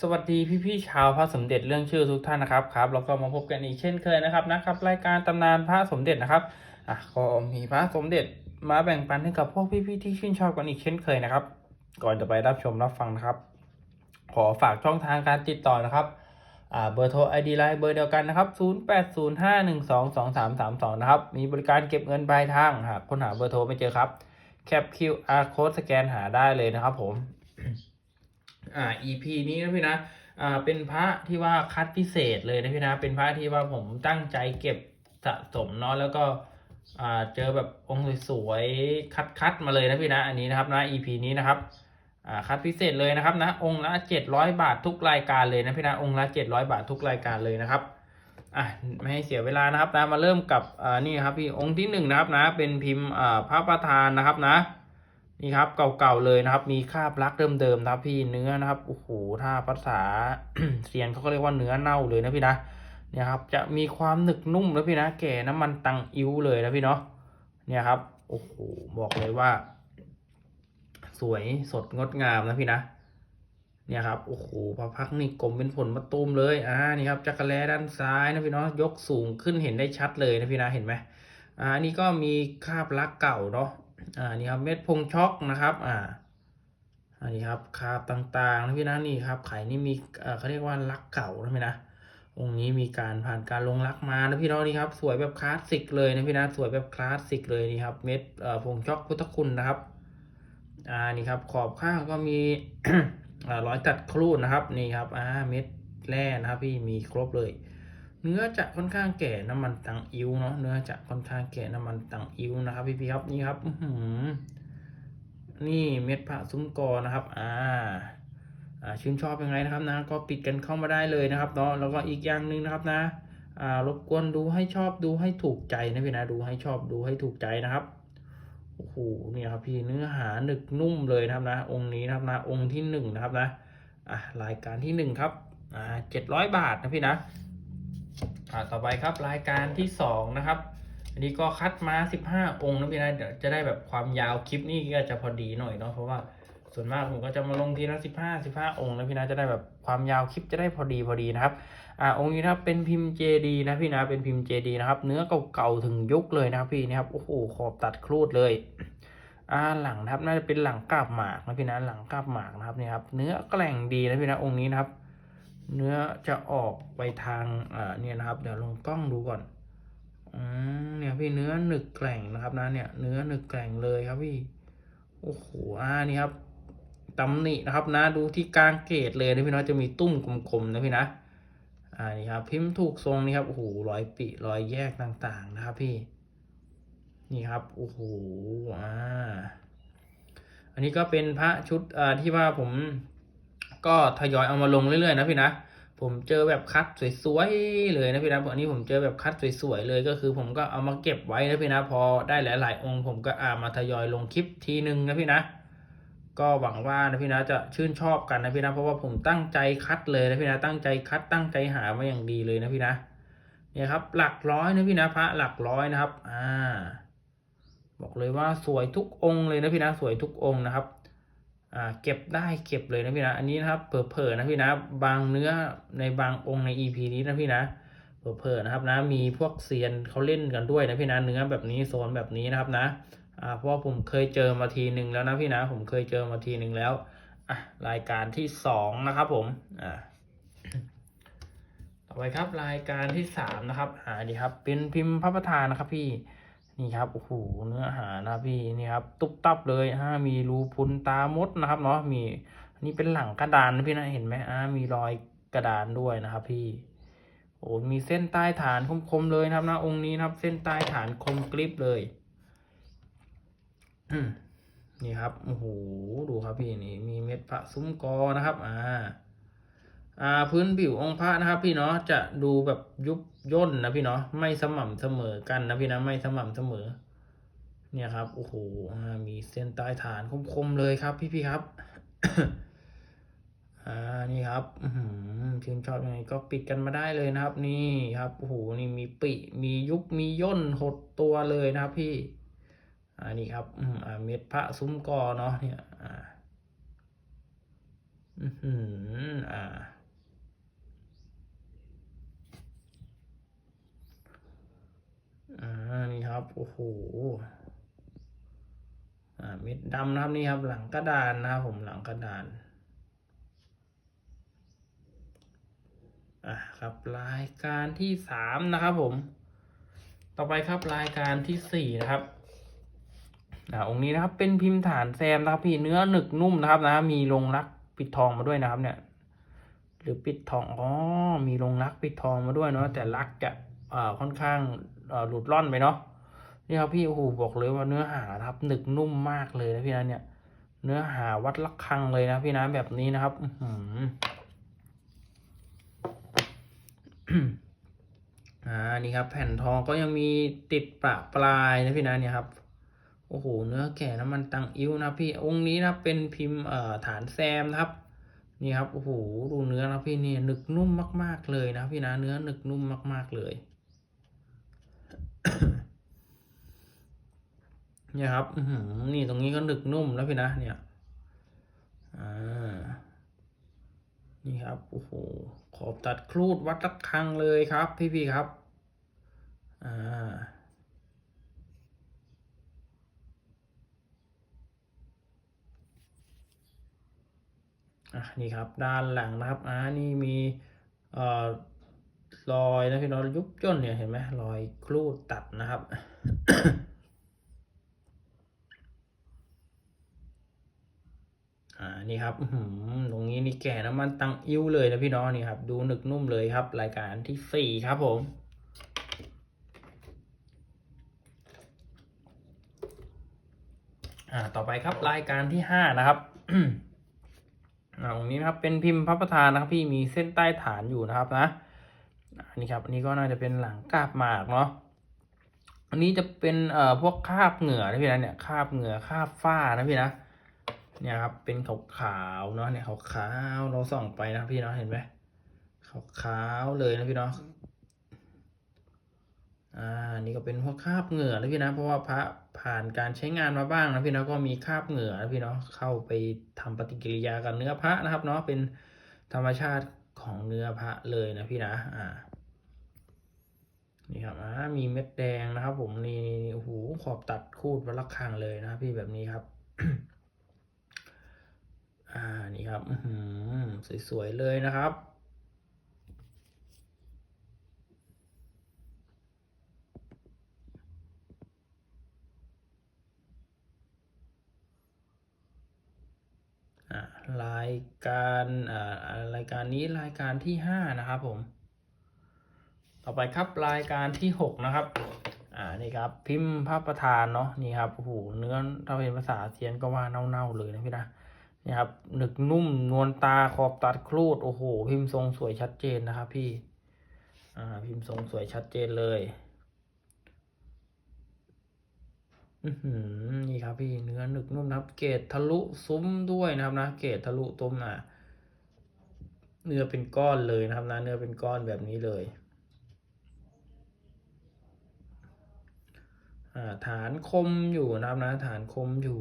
สวัสดีพี่ๆชาวพระสมเด็จเรื่องชื่อทุกท่านนะครับครับแล้วก็มาพบกันอีกเช่นเคยนะครับนะครับรายการตำนานพระสมเด็จนะครับอะก็มีพระสมเด็จมาแบ่งปันให้กับพวกพี่ๆที่ชื่นชอบกันอีกเช่นเคยนะครับ ก่อนจะไปรับชมรับฟังนะครับ ขอฝากช่องทางการติดต่อนะครับอ่าเบอร์โทร ID ไลน์เบอร์เดียวกันนะครับ 0805122332 นะครับมีบริการเก็บเงินปลายทางหากค้นหาเบอร์โทรไม่เจอครับแคป QR code สแกนหาได้เลยนะครับผม อ่า EP นี้นะพี่นะอ่าเป็นพระที่ว่าคัดพิเศษเลยนะพี่นะเป็นพระที่ว่าผมตั้งใจเก็บสะสมเนาะแล้วก็อ่าเจอแบบองค์สวยๆคัดคัดๆมาเลยนะพี่นะอันนี้นะครับนะ EP นี้นะครับอ่าคัดพิเศษเลยนะครับนะองค์ละเจ็ดร้อยบาททุกรายการเลยนะพี่นะองค์ละเจ็ดร้อยบาททุกรายการเลยนะครับอะไม่ให้เสียเวลานะครับนะมาเริ่มกับอ่านี่ครับพี่องค์ที่หนึ่งนะครับนะเป็นพิมพ์อ่าพระประธานนะครับนะ นี่ครับเก่าๆเลยนะครับ มีคาบลักเดิมๆนะครับ พี่เนื้อนะครับโอ้โหถ้าภาษาเซียนเขาก็เรียกว่าเนื้อเน่าเลยนะพี่นะเนี่ยครับจะมีความหนึกนุ่มนะพี่นะแก่น้ำมันตังอิ้วเลยนะพี่เนาะเนี่ยครับโอ้โหบอกเลยว่า สวยสดงดงามนะพี่นะเนี่ยครับโอ้โหพระพักนี่กลมเป็นผลมะตูมเลยอ่านี่ครับจักรแลด้านซ้ายนะพี่เนาะยกสูงขึ้นเห็นได้ชัดเลยนะพี่นะเห็นไหมอ่านนี้ก็มีคาบลักเก่าเนาะ อ่านี่ครับเม็ดพงช็อกนะครับอ่าอันนี้ครับคาบต่างๆนะพี่นะนี่ครับไข่นี่มีเขาเรียกว่าลักเก่านะพี่นะองค์นี้มีการผ่านการลงลักมานะพี่น้องนี่ครับสวยแบบคลาสสิกเลยนะพี่นะสวยแบบคลาสสิกเลยนี่ครับเม็ดพงช็อกพุทธคุณนะครับอ่านี่ครับขอบข้างก็มีอ่ารอยตัดครูดนะครับนี่ครับอ่าเม็ดแร่นะครับพี่มีครบเลย เนื้อจะค่อนข้างแก่น้ำมันตังอิ้วเนาะเนื้อจะค่อนข้างแก่น้ำมันตังอิ้วนะครับพี่พี่ครับนี่ครับนี่เม็ดผักซุ้มกอนะครับ อ่าอ่าชื่นชอบยังไงนะครับนะ ก็ปิดกันเข้ามาได้เลยนะครับเนาะแล้วก็อีกอย่างหนึ่งนะครับนะอ่ารบกวนดูให้ชอบดูให้ถูกใจนะพี่นะดูให้ชอบดูให้ถูกใจนะครับโอ้โหเนี่ยครับพี่เนื้อหาหนึกนุ่มเลยนะครับนะ องค์นี้นะครับนะองค์ที่หนึ่งนะครับนะอะรายการที่หนึ่งครับอ่าเจ็ดร้อยบาทนะพี่นะ อ่าต่อไปครับรายการที่สองนะครับ อันนี้ก็คัดมาสิบห้าองค์นะพี่นะเดี๋ยวจะได้แบบความยาวคลิปนี่ก็จะพอดีหน่อยเนาะเพราะว่าส่วนมากผมก็จะมาลงทีละสิบห้าสิบห้าองค์นะพี่นะจะได้แบบความยาวคลิปจะได้พอดีพอดีนะครับอ่าองค์นี้นะครับเป็นพิมพ์เจดีนะพี่นะเป็นพิมพ์เจดีนะครับ เนื้อเก่าๆถึงยุคเลยนะครับพี่นี่ครับโอ้โหขอบตัดครูดเลยอ่าหลังนะครับน่าจะเป็นหลังกาบหมากนะพี่นะหลังกาบหมากนะครับนี่ครับเนื้อแกร่งดีนะพี่นะองค์นี้นะครับ เนื้อจะออกไปทางอ่าเนี่ยนะครับ เดี๋ยวลงกล้องดูก่อนอืมเนี่ยพี่เนื้อหนึกแกร่งนะครับนะเนี่ยเนื้อหนึกแกร่งเลยครับพี่โอ้โหอ่านี่ครับตำหนินะครับนะดูที่กลางเกตเลยนะพี่เนาะจะมีตุ้มกลมๆนะพี่นะอ่านี่ครับ พิมพ์ถูกทรงนี่ครับโอ้โหรอยปิรอยแยกต่างๆนะครับพี่ นี่ครับโอ้โหอ่าอันนี้ก็เป็นพระชุดอ่าที่ว่าผม ก็ทยอยเอามาลงเรื่อยๆนะพี่นะ ผมเจอแบบคัดสวยๆเลยนะพี่นะอันนี้ผมเจอแบบคัดสวยๆเลยก็คือ ผมก็เอามาเก็บไว้นะพี่นะ พอได้หลาย ๆ องค์ ผมก็อามาทยอยลงคลิปทีหนึ่งนะพี่นะ ก็หวังว่านะพี่นะจะชื่นชอบกันนะพี่นะ เพราะว่าผมตั้งใจคัดเลยนะพี่นะตั้งใจคัดตั้งใจหามาอย่างดีเลยนะพี่นะเนี่ยครับ หลักร้อยนะพี่นะพระหลักร้อยนะครับ อ่า บอกเลยว่าสวยทุกองค์เลยนะพี่นะสวยทุกองค์นะครับ เก็บได้เก็บเลยนะพี่นะ อันนี้นะครับเผลอๆนะพี่นะ บางเนื้อในบางองค์ใน EP นี้นะพี่นะเผลอๆนะครับนะ มีพวกเซียนเขาเล่นกันด้วยนะพี่นะ เนื้อแบบนี้โซนแบบนี้นะครับนะ อ่า เพราะผมเคยเจอมาทีหนึ่งแล้วนะพี่นะ ผมเคยเจอมาทีหนึ่งแล้ว อะ รายการที่สองนะครับผม อ่า ต่อไปครับรายการที่สามนะครับ อ่าดีครับ เป็นพิมพ์พระประธานนะครับพี่ นี่ครับโอ้โหเนื้อหานะพี่นี่ครับตุ๊บตับเลยฮะมีรูพุนตามดนะครับเนาะมีนนี้เป็นหลังกระดานนะพี่นะเห็นไหมอ่ามีรอยกระดานด้วยนะครับ พี่โอ้มีเส้นใต้ฐานคมๆเลยนะครับนะองค์นี้นะครับ เส้นใต้ฐานคมกริบเลยนี่ครับโอ้โหดูครับพี่นี่มีเม็ดพระซุ้มกอนะครับ อ่า พื้นผิวองค์พระนะครับ พี่เนาะจะดูแบบยุบย่นนะพี่เนาะไม่สม่ำเสมอกันนะพี่นะไม่สม่ำเสมอ เนี่ยครับโอ้โหมีเส้นใต้ฐานคมๆเลยครับ พี่ๆครับอ่านี่ครับอืชื่นชอบยังไงก็ปิดกันมาได้เลยนะครับ นี่ครับโอ้โหนี่มีปิมียุบมีย่นหดตัวเลยนะครับ พี่อ่านี่ครับอ่าเม็ดพระซุ้มกอเนาะเนี่ย อ่า อือหืออ่า อ่านี่ครับ โอ้โหอ่าเม็ดดำนะครับนี่ครับ หลังกระดานนะครับผมหลังกระดานอะครับรายการที่สามนะครับผม ต่อไปครับรายการที่สี่นะครับอ่าองค์นี้นะครับ เป็นพิมพ์ฐานแซมนะครับ พี่เนื้อหนึกนุ่มนะครับนะ มีลงรักปิดทองมาด้วยนะครับ เนี่ย หรือปิดทองอ๋อมีลงรักปิดทองมาด้วยเนาะแต่รักจะอ่าค่อนข้าง หลุดร่อนไปเนาะนี่ครับพี่โอ้โหบอกเลยว่าเนื้อหาครับหนึกนุ่มมากเลยนะพี่นะเนี่ย เนื้อหาวัดละคังเลยนะพี่นะแบบนี้นะครับอือหืออ่านี่ครับ แผ่นทองก็ยังมีติดประปลายนะพี่นะเนี่ยครับโอ้โหเนื้อแก่น้ำมันตังอิ้วนะพี่องค์นี้นะเป็นพิมพ์เอ่อฐานแซมนะครับนี่ครับโอ้โหดูเนื้อนะพี่นี่หนึกนุ่มมาก ๆเลยนะพี่นะเนื้อหนึกนุ่มมาก ๆเลย เนี่ยครับนี่ตรงนี้ก็หนึกนุ่มแล้วพี่นะเนี่ยอ่านี่ครับโอ้โหขอบตัดครูดวัดระฆังเลยครับ พี่ๆครับอ่าอะนี่ครับด้านหลังนะครับอ่านี่มีเอ่อ รอยนะพี่น้องยุบย่นเนี่ยเห็นไหมรอยครูดตัดนะครับอ่านี่ครับหือตรงนี้นี่แก่น้ำมันตังอิ้วเลยนะพี่น้องนี่ครับ ดูหนึกนุ่มเลยครับ รายการที่สี่ครับผมอ่าต่อไปครับรายการที่ห้านะครับอ่าตรงนี้นะครับเป็นพิมพ์พระประธานนะครับ พี่มีเส้นใต้ฐานอยู่นะครับนะ อันนี้ครับอันนี้ก็น่าจะเป็นหลังกาบหมากเนาะอันนี้จะเป็นเอ่อพวกคราบเหงื่อนะพี่นะเนี่ยคราบเหงื่อคราบฝ้านะพี่นะเนี่ยครับเป็นขาวขาวๆเนาะเนี่ยขาวขาวๆเราส่องไปนะพี่เนาะเห็นไหมขาวขาวๆเลยนะพี่เนาะอ่านี่ก็เป็นพวกคราบเหงื่อนะพี่นะเพราะว่าพระผ่านการใช้งานมาบ้างนะพี่เนาะก็มีคราบเหงื่อนะพี่เนาะเข้าไปทำปฏิกิริยากับเนื้อพระนะครับเนาะเป็นธรรมชาติ ของเนื้อพระเลยนะพี่นะ อ่า นี่ครับอ่ามีเม็ดแดงนะครับผมนี่โอ้โหขอบตัดคูดวัดระฆังเลยนะพี่แบบนี้ครับ อ่า นี่ครับสวยๆเลยนะครับ รายการอ่ารายการนี้รายการที่ห้านะครับผม ต่อไปครับรายการที่หกนะครับ อ่านี่ครับพิมพ์พระประธานเนาะนี่ครับโอ้โหเนื้อถ้าเป็นภาษาเซียนก็ว่าเน่าๆเลยนะพี่นะนี่ครับหนึกนุ่มนวลตาขอบตัดครูดโอ้โห พิมพ์ทรงสวยชัดเจนนะครับ พี่ อ่าพิมพ์ทรงสวยชัดเจนเลย อือหือ นี่ครับพี่เนื้อหนึกนุ่มนะครับ เกรดทะลุซุ้มด้วยนะครับนะเกรดทะลุตุ้มอะเนื้อเป็นก้อนเลยนะครับนะเนื้อเป็นก้อนแบบนี้เลยอ่าฐานคมอยู่นะครับนะฐานคมอยู่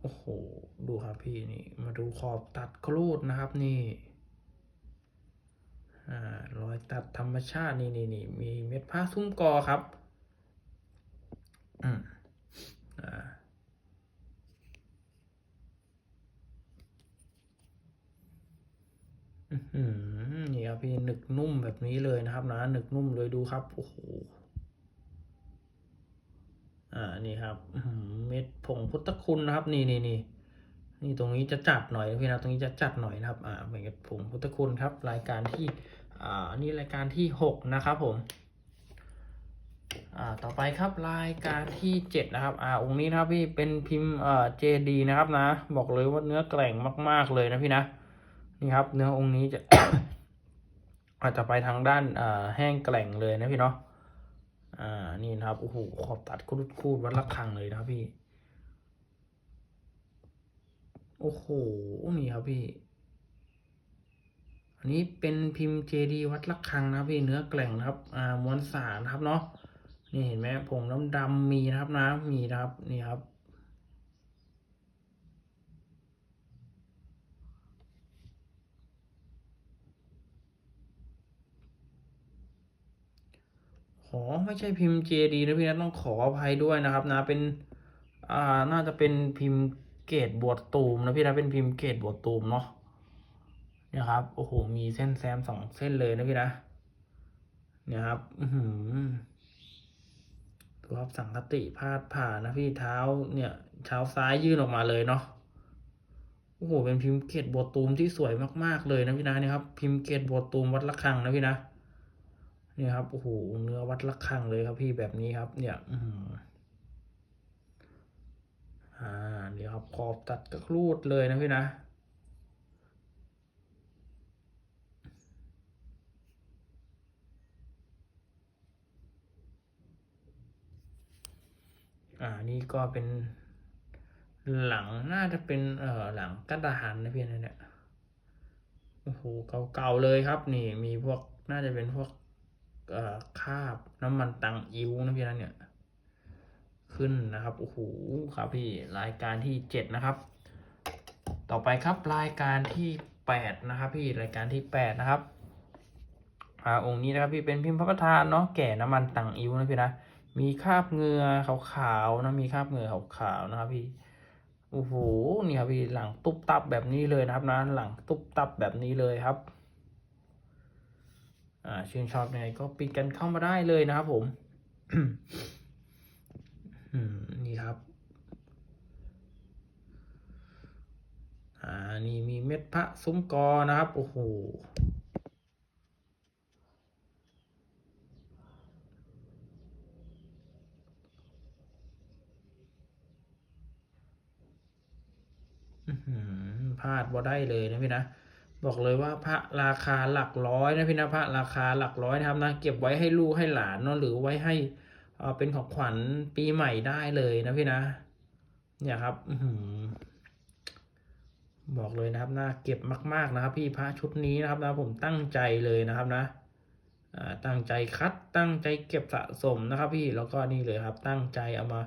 โอ้โห ดูครับพี่นี่ มาดูขอบตัดครูดนะครับนี่อ่ารอยตัดธรรมชาตินี่นี่นี่มีเม็ดผ้าซุ้มกอครับ อืมอ่านี่ครับพี่หนึกนุ่มแบบนี้เลยนะครับนะหนึกนุ่มเลยดูครับโอ้โหอ่านี่ครับเม็ดผงพุทธคุณนะครับ นี่นี่นี่นี่ตรงนี้จะจัดหน่อยพี่นะตรงนี้จะจัดหน่อยนะครับ อ่าเมือนกับผงพุทธคุณครับ รายการที่อ่านี่รายการที่หกนะครับผม ต่อไปครับรายการที่เจ็ดนะครับ อ่าองค์นี้นะครับพี่เป็นพิมพ์เอ่อเจดีนะครับนะ บอกเลยว่าเนื้อแกร่งมาก ๆเลยนะพี่นะนี่ครับ เนื้อองค์นี้จะอาจจะไปทางด้านอ่าแห้งแกร่งเลยนะพี่เนาะอ่านี่นะครับโอ้โหขอบตัดคูดคูดวัดระฆังเลยนะครับพี่ โอ้โหนี่ครับพี่ อันนี้เป็นพิมพ์เจดีวัดระฆังนะครับพี่เนื้อแกร่งนะครับ อ่ามวลสารนะครับเนาะ นี่เห็นไหมผมดำดำมีนะครับนะมีนะครับนี่ครับ ขอไม่ใช่พิมพ์ JD นะพี่นะต้องขออภัยด้วยนะครับนะเป็นอ่าน่าจะเป็นพิมพ์เกตบวดตูมนะพี่นะเป็นพิมพ์เกตบวดตูมเนาะนะครับโอ้โหมีเส้นแซมสองเส้นเลยนะพี่นะเนี่ยครับ อือหือ รับสังคติพาดผ่านนะพี่เท้าเนี่ยเท้าซ้ายยื่นออกมาเลยเนาะโอ้โหเป็นพิมพ์เกรดบตูมที่สวยมากๆเลยนะพี่นะเนี่ยครับพิมพ์เกรดบตูมวัดระฆังนะพี่นะเนี่ยครับโอ้โหเนื้อวัดระฆังเลยครับพี่แบบนี้ครับ เนี่ยอืออ่าเดี๋ยวครับขอบตัดกระครูดเลยนะพี่นะ อ่านี่ก็เป็นหลังน่าจะเป็นเอ่อหลังกระดานนะพี่นะเนี่ยโอ้โหเก่าๆเลยครับ นี่มีพวกน่าจะเป็นพวกเอ่อคาบน้ำมันตังอิ้วนะพี่นะเนี่ย ขึ้นนะครับโอ้โหครับพี่รายการที่เจ็ดนะครับ ต่อไปครับรายการที่แปดนะครับ พี่รายการที่แปดนะครับอ่าองค์นี้นะครับพี่เป็นพิมพ์พระประธานเนาะแก่น้ำมันตังอิ้วนะพี่นะ มีคราบเหงือขาวๆนะมีคราบเหงือขาวๆนะครับพี่โอ้โหนี่ครับพี่หลังตุ๊บตับแบบนี้เลยนะครับนะหลังตุ๊บตับแบบนี้เลยครับอ่าชื่นชอบยังไงก็ปิดกันเข้ามาได้เลยนะครับผมอืมนี่ครับอ่านี่มีเม็ดพระซุ้มกอนะครับโอ้โห อื้อหือพ ลาดบ่ได้เลยนะพี่นะบอกเลยว่าพระราคาหลักร้อยนะพี่นะพระราคาหลักร้อยนะครับนะเก็บไว้ให้ลูกให้หลานเนาะหรือไว้ให้เอ่อเป็นของขวัญปีใหม่ได้เลยนะพี่นะ เนี่ยครับอืบอกเลยนะครับน่าเก็บมาก ๆนะครับ พี่พระชุดนี้นะครับนะผมตั้งใจเลยนะครับนะตั้งใจคัดตั้งใจเก็บสะสมนะครับ พี่แล้วก็นี่เลยครับ ตั้งใจเอามา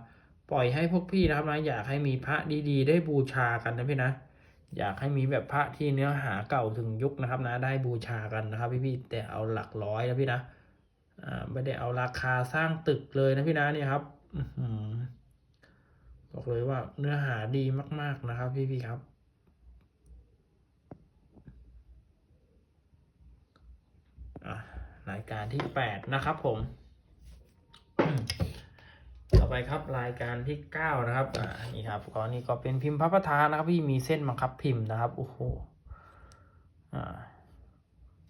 ปล่อยให้พวกพี่นะครับนะอยากให้มีพระดีๆ ได้บูชากันนะพี่นะ อยากให้มีแบบพระที่เนื้อหาเก่าถึงยุคนะครับนะได้บูชากันนะครับพี่ๆแต่เอาหลักร้อยนะพี่นะอ่าไม่ได้เอาราคาสร้างตึกเลยนะพี่นะเนี่ยครับบอกเลยว่าเนื้อหาดีมาก ๆนะครับ พี่ๆครับ รายการที่แปดนะครับผม ต่อไปครับรายการที่เก้านะครับอ่านี่ครับก็นี่ก็เป็นพิมพ์พระประธานนะครับ พี่มีเส้นบังคับพิมพ์นะครับโอ้โหอ่า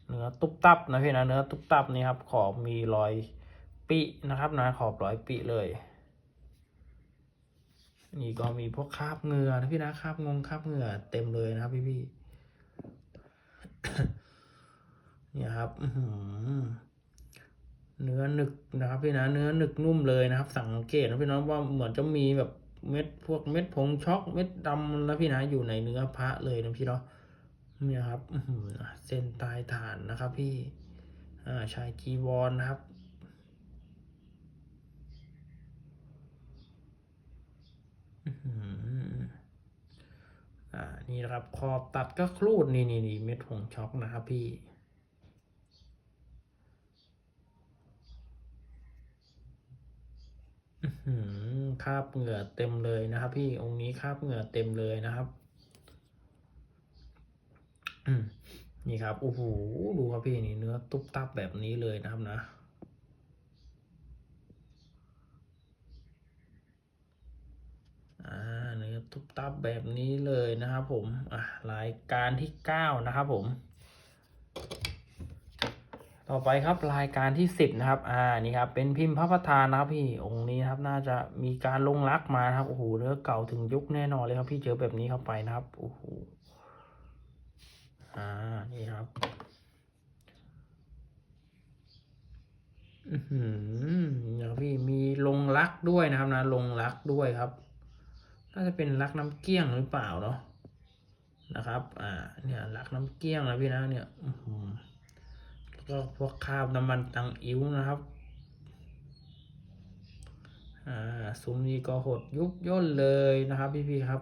เนื้อตุ๊บตับนะพี่นะเนื้อตุ๊บตับนี่ครับขอบมีรอยปินะครับนะขอบรอยปิเลยนี่ก็มีพวกคราบเหงื่อนะพี่นะคราบงงคราบเหงื่อเต็มเลยนะครับพี่พี่เนี่ยครับอือหือ เนื้อหนึกนะครับพี่นะเนื้อหนึกนุ่มเลยนะครับ สังเกตนะพี่น้องว่าเหมือนจะมีแบบเม็ดพวกเม็ดผงช็อกเม็ดดำนะพี่นะอยู่ในเนื้อพระเลยนะพี่เนาะเนี่ยครับเส้นตายฐานนะครับพี่อ่าชายจีวรนะครับอื้อหืออ่านี่นะครับขอบตัดก็ครูดนี่นี่นี่เม็ดผงช็อกนะครับพี่ อื้อหือ คาบเหงื่อเต็มเลยนะครับ พี่องค์นี้คาบเหงื่อเต็มเลยนะครับนี่ครับโอ้โหดูครับพี่นี่เนื้อตุ๊บตับแบบนี้เลยนะครับนะเนื้อตุ๊บตับแบบนี้เลยนะครับผมอะรายการที่เก้านะครับผม ต่อไปครับรายการที่สิบนะครับอ่านี่ครับเป็นพิมพ์พระประธานนะครับพี่องค์นี้นะครับน่าจะมีการลงรักมานะครับโอ้โหเนื้อเก่าถึงยุคแน่นอนเลยครับ พี่เจอแบบนี้เข้าไปนะครับโอ้โหอ่านี่ครับอือหือเนี่ยครับพี่มีลงรักด้วยนะครับนะลงรักด้วยครับ น่าจะเป็นรักน้ำเกี้ยงหรือเปล่าเนาะนะครับ อ่า เนี่ยรักน้ำเกี้ยงนะพี่นะเนี่ยอื ก็พวกข้าวน้ำมันตังอิ้วนะครับอ่าซุ้มนี้ก็หดยุบย่นเลยนะครับพี่ๆครับ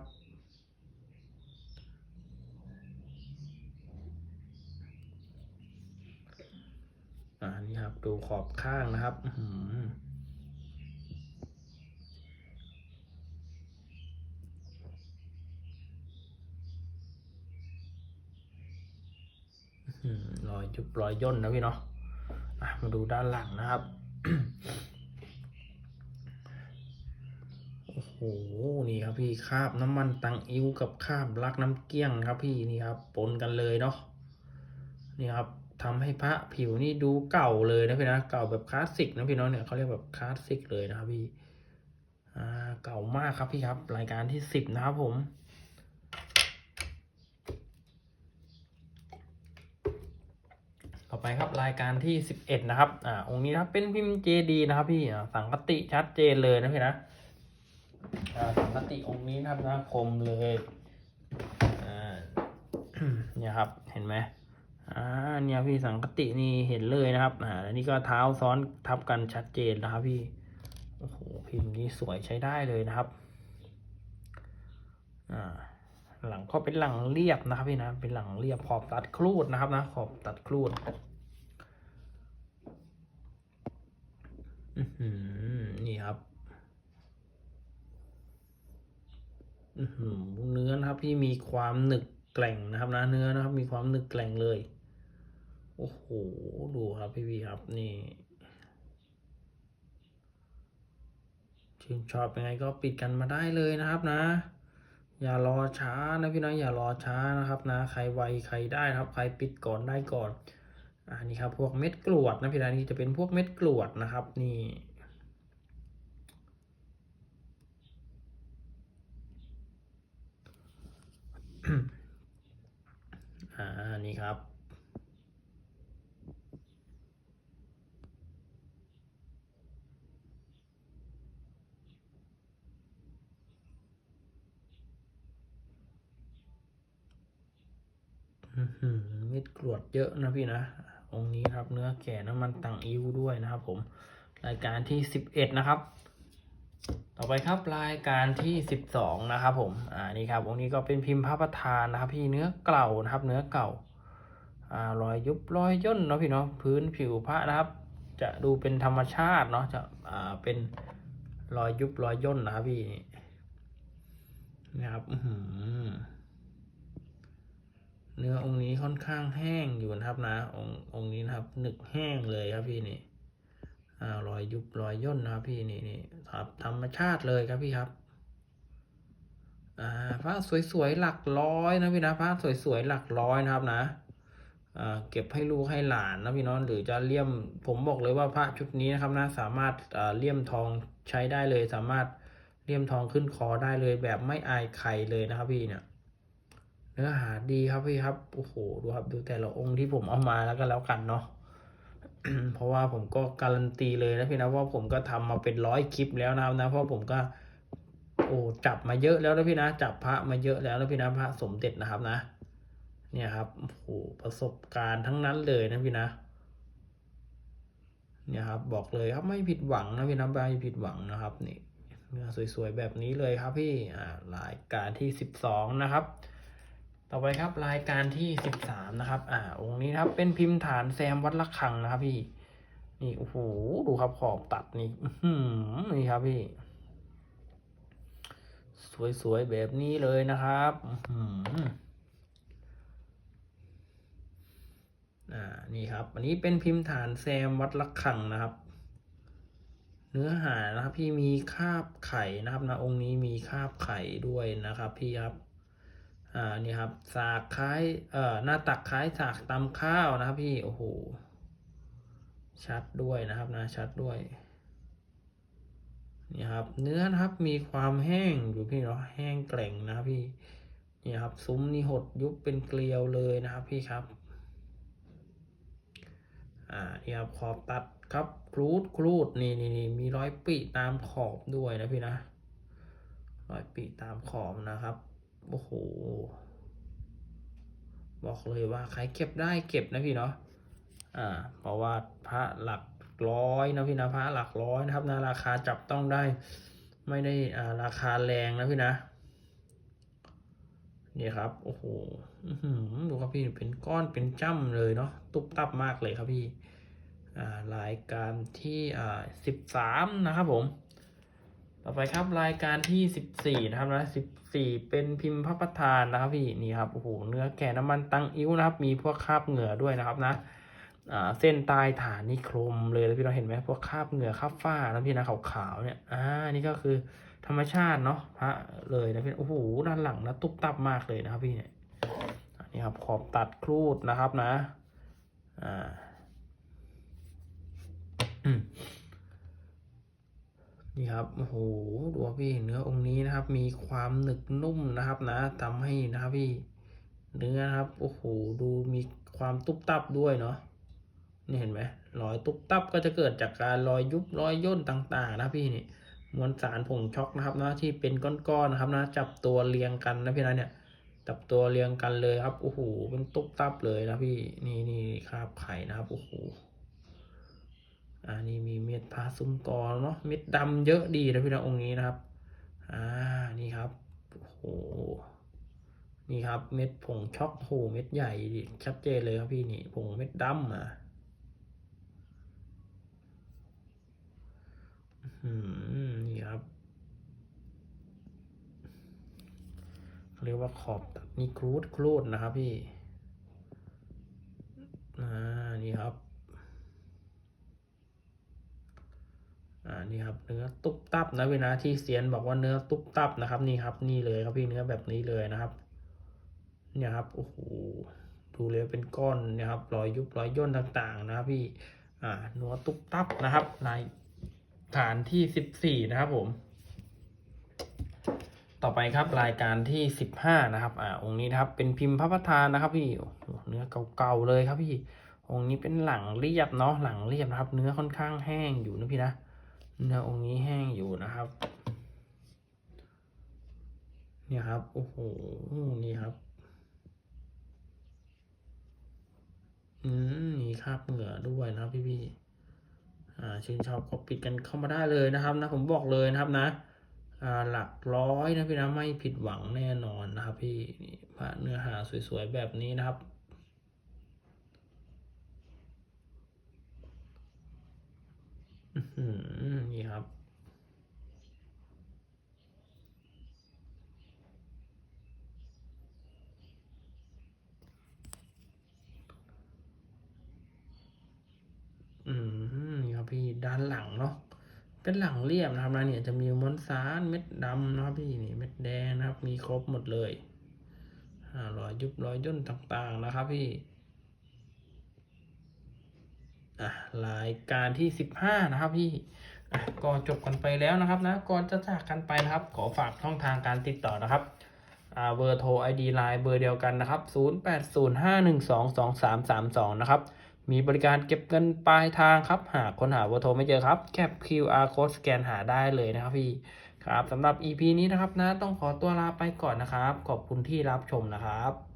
อ่านี่ครับดูขอบข้างนะครับ อือหืออื้อหือ รอยยุบรอยย่นนะพี่เนาะอะมาดูด้านหลังนะครับ โอ้โห นี่ครับพี่คาบน้ำมันตังอิ้วกับคาบลักน้ำเกี้ยงครับพี่นี่ครับปนกันเลยเนาะ นี่ครับทำให้พระผิวนี่ดูเก่าเลยนะพี่นะ เก่าแบบคลาสสิกนะพี่เน้องเนี่ยเขาเรียกแบบคลาสสิกเลยนะครับพี่ อ่า เก่ามากครับพี่ครับ รายการที่สิบนะครับผม ต่ อไปครับรายการที่สิบเอ็ดนะครับ อ่า องค์นี้นะครับเป็นพิมพ์เจดีนะครับพี่สังกติชัดเจนเลยนะพี่นะอ่าสังกติองค์นี้นะครับนะคมเลยอ่าเนี่ยครับเห็นไหมอ่าเนี่ยพี่สังกตินี่เห็นเลยนะครับอ่าแล้วนี่ก็เท้าซ้อนทับกันชัดเจนนะครับพี่โอ้โหพิมพ์นี้สวยใช้ได้เลยนะครับอ่าหลังก็เป็นหลังเรียบนะครับพี่นะเป็นหลังเรียบขอบตัดครูดนะครับนะขอบตัดครูด อือหือนี่ครับ อือหือ เนื้อนะครับพี่มีความหนึกแกร่งนะครับนะเนื้อนะครับ มีความหนึกแกร่งเลย โอ้โห ดูครับพี่พี่ครับนี่ชื่นชอบยังไงก็ปิดกันมาได้เลยนะครับนะ อย่ารอช้านะพี่นะองอย่ารอช้านะครับนะ ใครไวใครได้ครับ ใครปิดก่อนได้ก่อนอ่านี่ครับพวกเม็ดกรวดนะพี่นะนี่จะเป็นพวกเม็ดกรวดนะครับ นี่ อ่านี่ครับ อื้อหือ เม็ดกรวดเยอะนะพี่นะองค์นี้ครับเนื้อแก่น้ำมันตังอิ้วด้วยนะครับ ผม รายการที่สิบเอ็ดนะครับ ต่อไปครับรายการที่สิบสองนะครับ ผมอ่านี่ครับองค์นี้ก็เป็นพิมพ์พระประธานนะครับ พี่เนื้อเก่านะครับ เนื้อเก่าอ่ารอยยุบรอยย่นเนาะพี่เนาะพื้นผิวพระนะครับ จะดูเป็นธรรมชาติเนาะจะอ่าเป็นรอยยุบรอยย่นนะครับพี่นะครับ อือหือ เนื้อองค์นี้ค่อนข้างแห้งอยู่นะครับนะ องค์องค์นี้นะครับหนึกแห้งเลยครับพี่นี่อ่ารอยยุบรอยย่นนะครับพี่นี่นี่ครับธรรมชาติเลยครับพี่ครับอ่าพระสวยๆหลักร้อยนะพี่นะพระสวยๆหลักร้อยนะครับนะอ่าเก็บให้ลูกให้หลานนะพี่น้องหรือจะเลี่ยมผมบอกเลยว่าพระชุดนี้นะครับนะสามารถอ่าเลี่ยมทองใช้ได้เลย สามารถเลี่ยมทองขึ้นคอได้เลยแบบไม่อายใครเลยนะครับพี่เนี่ย เนื้อหาดีครับพี่ครับ โอ้โห ดูครับ ดูแต่ละองค์ที่ผมเอามาแล้วก็แล้วกันเนาะ เพราะว่าผมก็การันตีเลยนะพี่นะว่าผมก็ทำมาเป็นร้อยคลิปแล้วนะครับนะ เพราะผมก็ โอ้จับมาเยอะแล้วนะพี่นะ จับพระมาเยอะแล้วนะพี่นะพระสมเด็จนะครับนะ เนี่ยครับ โอ้โห ประสบการณ์ทั้งนั้นเลยนะพี่นะ เนี่ยครับ บอกเลยครับไม่ผิดหวังนะพี่นะไม่ผิดหวังนะครับ นี่เนื้อสวยๆแบบนี้เลยครับพี่ อ่ารายการที่สิบสองนะครับ ต่อไปครับรายการที่สิบสามนะครับ อ่า องค์นี้ครับ เป็นพิมพ์ฐานแซมวัดละคังนะครับพี่ นี่โอ้โหดูครับขอบตัดนี่อืนี่ครับพี่ สวยๆแบบนี้เลยนะครับอื้อหืออ่านี่ครับ อันนี้เป็นพิมพ์ฐานแซมวัดละคังนะครับ เนื้อหานะครับ พี่มีคาบไข่นะครับนะองค์นี้มีคาบไข่ด้วยนะครับ พี่ครับ อ่านี่ครับสากคล้ายเอ่อหน้าตักคล้ายสากตำข้าวนะครับพี่โอ้โหชัดด้วยนะครับนะชัดด้วยนี่ครับ เนื้อนะครับมีความแห้งอยู่พี่เนาะแห้งแกร่งนะครับพี่นี่ครับซุ้มนี่หดยุบเป็นเกลียวเลยนะครับพี่ครับอ่านี่ครับขอบตัดครับครูดครูดนี่นี่นี่มีรอยปีตามขอบด้วยนะพี่นะรอยปีตามขอบนะครับ โอ้โห บอกเลยว่าใครเก็บได้เก็บนะพี่เนาะ อ่า เพราะว่าพระหลักร้อยนะพี่นะพระหลักร้อยนะครับนะราคาจับต้องได้ ไม่ได้อ่าราคาแรงนะพี่นะ นี่ครับ โอ้โหดูครับพี่เป็นก้อนเป็นจ้ำเลยเนาะ ตุบตับมากเลยครับพี่อ่ารายการที่อ่าสิบสามนะครับผม ต่อไปครับรายการที่สิบสี่นะครับนะสิบ สี่เป็นพิมพ์พระประธานนะครับพี่นี่ครับโอ้โหเนื้อแก่น้ำมันตังอิ้วนะครับ มีพวกคราบเหงื่อด้วยนะครับนะเส้นใตายฐานนี่คลมเลยแล้วพี่เราเห็นไหมพวกคราบเหงื่อคราบฝ้านะพี่นะขาวๆเนี่ยอ่านี่ก็คือธรรมชาติเนาะพระเลยนะพี่โอ้โหด้านหลังนะตุบตับมากเลยนะครับพี่เนี่ยนี่ครับขอบตัดครูดนะครับนะอ่า นี่ครับโอ้โหดูพี่เนื้อองค์นี้นะครับ มีความหนึบนุ่มนะครับนะทำให้นะครับพี่เนื้อนะครับโอ้โหดูมีความตุบตับด้วยเนาะนี่เห็นไหมรอยตุบตับก็จะเกิดจากการรอยยุบรอยย่นต่างๆ นะพี่นี่มวลสารผงช็อกนะครับนะที่เป็นก้อนๆนะครับนะจับตัวเรียงกันนะพี่นะเนี่ยจับตัวเรียงกันเลยครับโอ้โหเป็นตุบตับเลยนะพี่นี่นี่คราบไข่นะครับโอ้โห อ่านี่มีเม็ดพาซุมกอเนาะเม็ดดำเยอะดีนะพี่นะองค์นี้นะครับอ่านี่ครับโอ้โหนี่ครับเม็ดผงช็อกโหเม็ดใหญ่ชัดเจนเลยครับพี่นี่ผงเม็ดดำอะอื้อหือนี่ครับเขาเรียกว่าขอบนี่ครูดครูดนะครับพี่ อ่า นี่ครับ อ่านี่ครับเนื้อตุ๊บตับนะเวลาที่เซียนบอกว่าเนื้อตุ๊บตับนะครับนี่ครับนี่เลยครับพี่เนื้อแบบนี้เลยนะครับ เนี่ยครับโอ้โหดูเลยเป็นก้อนนี่ยครับรอยยุบรอยย่นต่างๆ นะครับพี่อ่าเนื้อตุ๊บตับนะครับ ในฐานที่สิบสี่นะครับผม ต่อไปครับรายการที่สิบห้านะครับ อ่าองค์นี้นะครับ เป็นพิมพ์พระประธานนะครับ พี่เนื้อเก่าๆเลยครับพี่องค์นี้เป็นหลังเรียบเนาะหลังเรียบนะครับ เนื้อค่อนข้างแห้งอยู่นะพี่นะ เนื้อองค์นี้แห้งอยู่นะครับ เนี่ยครับ โอ้โห นี่ครับ อืมมีคราบเหงื่อด้วยนะพี่พี่อ่า ชื่นชอบก็ปิดกันเข้ามาได้เลยนะครับนะ ผมบอกเลยนะครับนะ อ่า หลักร้อยนะพี่นะไม่ผิดหวังแน่นอนนะครับ พี่นี่พระเนื้อหาสวยๆแบบนี้นะครับ อื้อหือ นี่ครับ อืมนี่ครับพี่ด้านหลังเนาะเป็นหลังเรียบนะครับนะเนี่ยจะมีมวลสารเม็ดดำนะครับพี่นี่เม็ดแดงนะครับ มีครบหมดเลยอ่ารอยยุบรอยย่นต่างๆนะครับพี่ อะรายการที่สิบห้านะครับพี่อะก็จบกันไปแล้วนะครับนะก่อนจะจากกันไปนะครับ ขอฝากช่องทางการติดต่อนะครับอ่าเบอร์โทร ID Line เบอร์เดียวกันนะครับ 0805122332 นะครับ มีบริการเก็บเงินปลายทางครับ หากคนหาเบอร์โทรไม่เจอครับ แคป QR code สแกนหาได้เลยนะครับพี่ครับสำหรับ EP นี้นะครับนะต้องขอตัวลาไปก่อนนะครับ ขอบคุณที่รับชมนะครับ